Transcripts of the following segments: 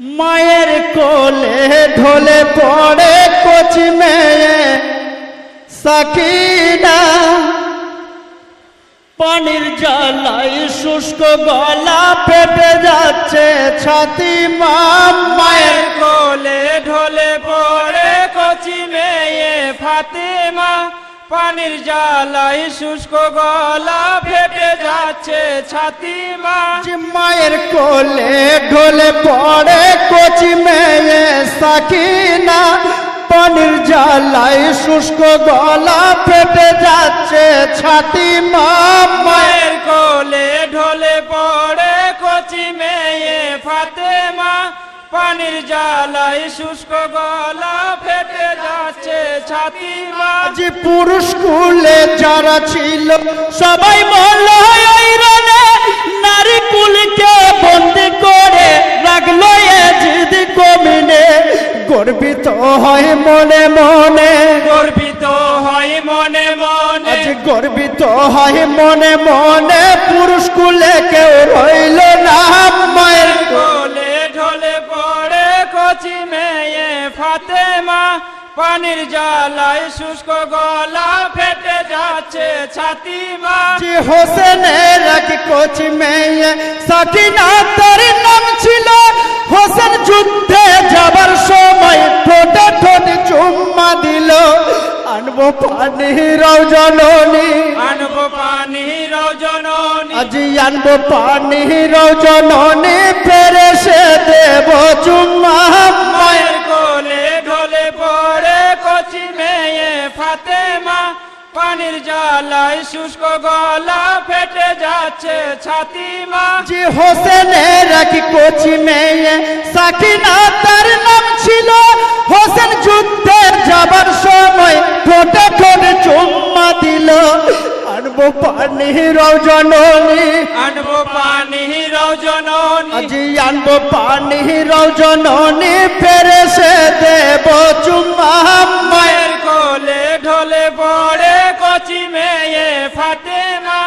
মায়ের কোলে ঢলে পড়ে কচি মেয়ে সাকিনা, পানির জ্বালাই শুষ্ক গলা পেটে যাচ্ছে ছাতি মায়ের কোলে ঢলে পড়ে কচি মেয়ে ফাতেমা। পানির জ্বালাই শুষ্ক গলা ফেটে যাচ্ছে ছাতি মাছ মায়ের কোলে ঢোলে পড়ে কচি মেয়ে সাকিনা। পানির জ্বালাই শুষ্ক গলা ফেটে যাচ্ছে ছাতি মা মায়ের পানির জ্বালাই শুষ্ক গলা ফেটে যাচ্ছে ছাতিমা যে পুরুষ কুলে যারা ছিল সবাই বলল রনে নারী কুলকে বন্দি করে রাখল এ জিদ কমিনে। গর্বিত হয় মনে মনে। গর্বিত হয় মনে মনে। আজ গর্বিত হয় মনে মনে। পুরুষ কুলে কেউ রইল না। মায়ের মেয়ে ফাতেমা পানির জ্বালায় শুষ্ক গলা ফেটে যাচ্ছে ছাতিমা। যে হোসেনের এক কোচ মেয়ে সাকিনা তার নাম ছিল হোসেন যুদ্ধে যাবার সময় ঠোঁটে ঠোঁটে চুম্মা দিল। আনব পানি রজনী আনব পানি রজনী আজ আনব পানি রজনী ফেরে সে দেব চুম্মা। মেয়ে ফাতেমা পানির জ্বালায় শুষ্ক গলা ফেটে যাচ্ছে ছাতিমা যে হোসেনের এক কোচি মেয়ে সাকিনা তার নাম ছিল। হোসেন যুদ্ধে যাবার সময় ঠোঁটে ঠোঁটে চুম্মা দিল। আনব পানি রজনী আনব পানি রজনী আজি আনব পানি রজনী ফেরে সে দেব চুম্মা। মায়ের ঢলে পড়ে কচি মেয়ে ফাতেমা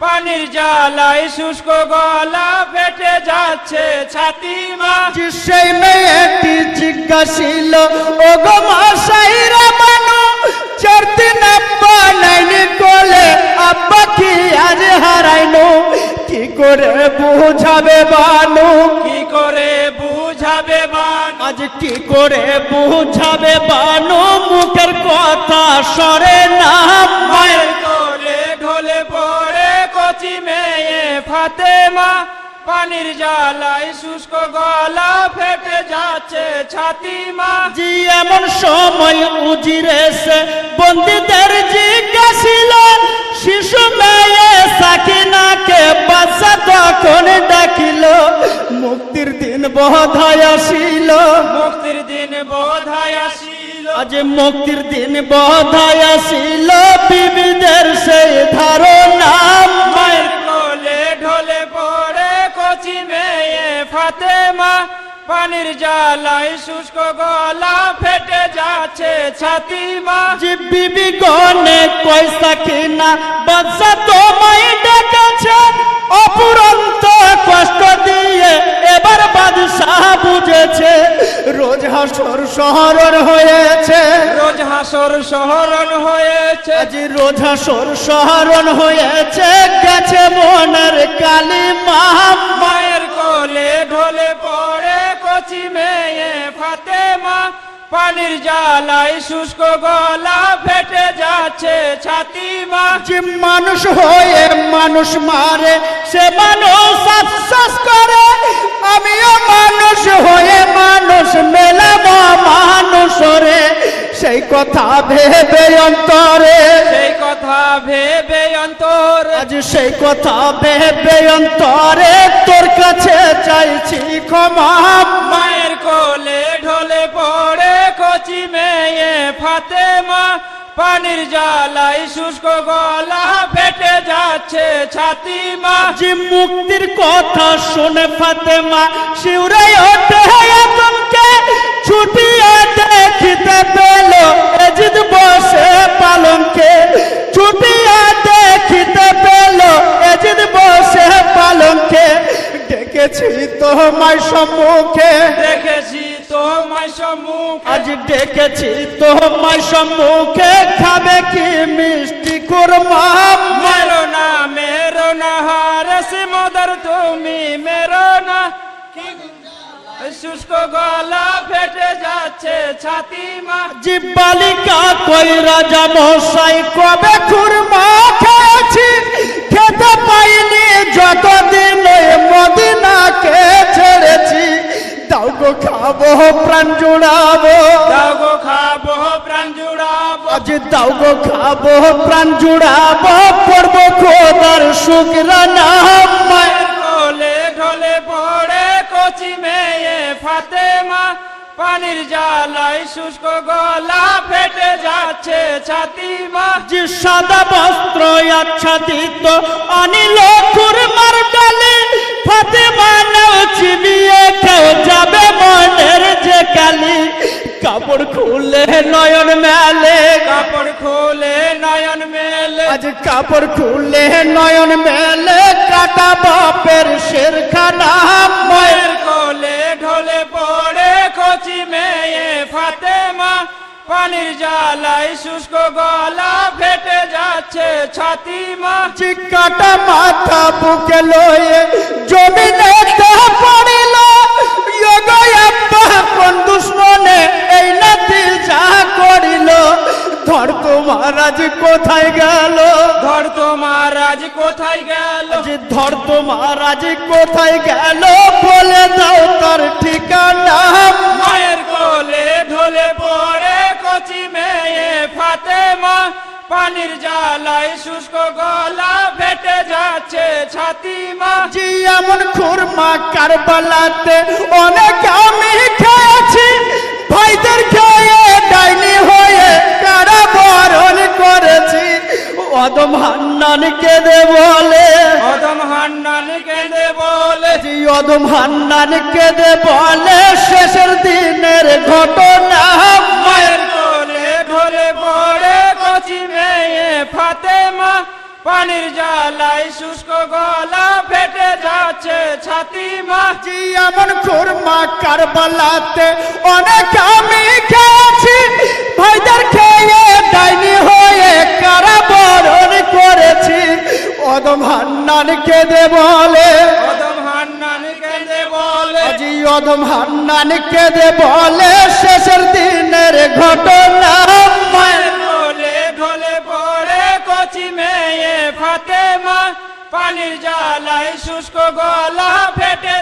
পানির জ্বালায় শুষ্ক গলা ফেটে যাচ্ছে ছাতিমা। সেই মেয়েটি জিজ্ঞাসিল ও গো মাসাইরা মানু চার দিন আব্বা নাইনি কোলে আব্বা কি আজ হারাইনো কি করে বুঝাবে বানু? কি কি করে বুঝাবে বানু মুখের কথা? সরে না, মায়ের কোলে ঢলে পড়ে কচি মেয়ে ফাতেমা। পানির জ্বালায় শুষ্ক গলা ফেটে যাচ্ছে ছাতিমা। জি, এমন সময় উজিরে সে বন্দীদের জিজ্ঞাসিল, শিশু মেয়ে সাকিনাকে বধায় আসিল। মুক্তির দিন বোধায় আসিল। আজ মুক্তির দিন বধায় আসিল। বিবিদের সেই ধারণা। মায়ের কোলে ঢলে পড়ে কচি মেয়ে ফাতেমা। পানির জ্বালায় শুষ্ক গলা ফেটে যাচ্ছে ছাতিমা। যে বিবি গনে পয়সা কিনা বাচ্চা তোমায় ডেকেছে হাসর হয়েছে। রোজ হাসর শহরণ হয়েছে। আজ রোজ হাসর শহরণ হয়েছে। গেছে মনের কালী মায়ের কোলে ঢলে পড়ে কচি মেয়ে ফাতেমা। পানির জ্বালায় শুষ্ক গলা ফেটে যাচ্ছে ছাতিমা। যে মানুষ হয়ে মানুষ মারে সে মানুষ কথা ভেবে অন্তরে। সেই কথা ভেবে অন্তর। আজ সেই কথা ভেবে অন্তরে। তোর কাছে চাইছি ক্ষমা। মায়ের কোলে ঢলে পড়ে কচি মেয়ে ফাতেমা। পানির জ্বালায় শুষ্ক গলা ফেটে যাচ্ছে ছাতিমা। যে মুক্তির কথা শুনে ফাতেমা শিউরে ওঠে আতঙ্কে ছুটিয়ে দেখিতে পেল এজিদ বসে পালঙ্কে। ছুটিয়ে দেখিতে পেল এজিদ বসে পালঙ্কে। ডেকেছি তোমার সম্মুখে। দেখে আজ ডেকেছি তোমায় সম্মুখে। খাবে কি মিষ্টি কুরমা? মেরো না মেরো না হারসি মদর তুমি মেরো না। শুষ্ক গলা ফেটে যাচ্ছে ছাতি মা জিব্বালিকা কই রাজা মশাই কবে খুরমা খেয়েছি? খেতে পাইনি যতদিন মদিনাকে ছেড়েছি। দাও গো খাব প্রাণ জুড়াবো। দাও গো খাব প্রাণ জুড়াবো। আজ দাও গো খাব প্রাণ জুড়াবো। পড়ব খোদার শুক্রানা মায়ের ফাতেমা পানির জ্বালায় শুষ্ক গলা ফেটে যাচ্ছে ছাতি মা যে সাদা বস্ত্র আচ্ছাদিত অনিল কুরমার ডালে ফাতেমা নাও চিবিয়ে কেউ যাবে মনের যে কালি। কাপড় খুলে নয়ন মেলে। কাপড় খোলে নয়ন মেলে। আজ কাপড় খুলে নয়ন মেলে কাটা বাপের শেরখানা মায়ের পানির জ্বালায় শুষ্ক গলা ফেটে যাচ্ছে ছাতি মা। চিকাটা মাথা বুকে লয়ে জমিনে পড়িল। কোন দুশ্মনে এই নাতি যা করিল। ধর তো মহারাজ কোথায় গেল? ধর তো মহারাজ কোথায় গেল? যে ধর তো মহারাজ কোথায় গেল? বলে দাও তার ঠিকানা শুষ্ক গলা ফেটে যাচ্ছে ছাতি এমন খুরমা কারবালাতে অনেক আমি খেয়েছি। ভাইদের খেয়ে ডাইনি হয়ে কারাবরণ করেছি। অদম হান্নান কেঁদে বলে। অদম হান্নান কেঁদে বলে। অদম হান্নান কেঁদে বলে শেষের দিনের ঘটনা ফাতেমা পানির জ্বালায় শুষ্ক গলা ফেটে যাচ্ছে ছাতি এমন খুরমা কারবালাতে অনেক আমি খেয়েছি। ভাইদের খেয়ে ডাইনি হয়ে কারাবরণ করেছি। অদম হান্নান কেঁদে বলে অদম হান্নান কেঁদে বলে। জি অদম হান্নান কেঁদে বলে শেষের দিনের ঘটনা। ঢলে কচি মেয়ে ফাতেমা পানির জ্বালায় শুষ্ক গলা ফেটে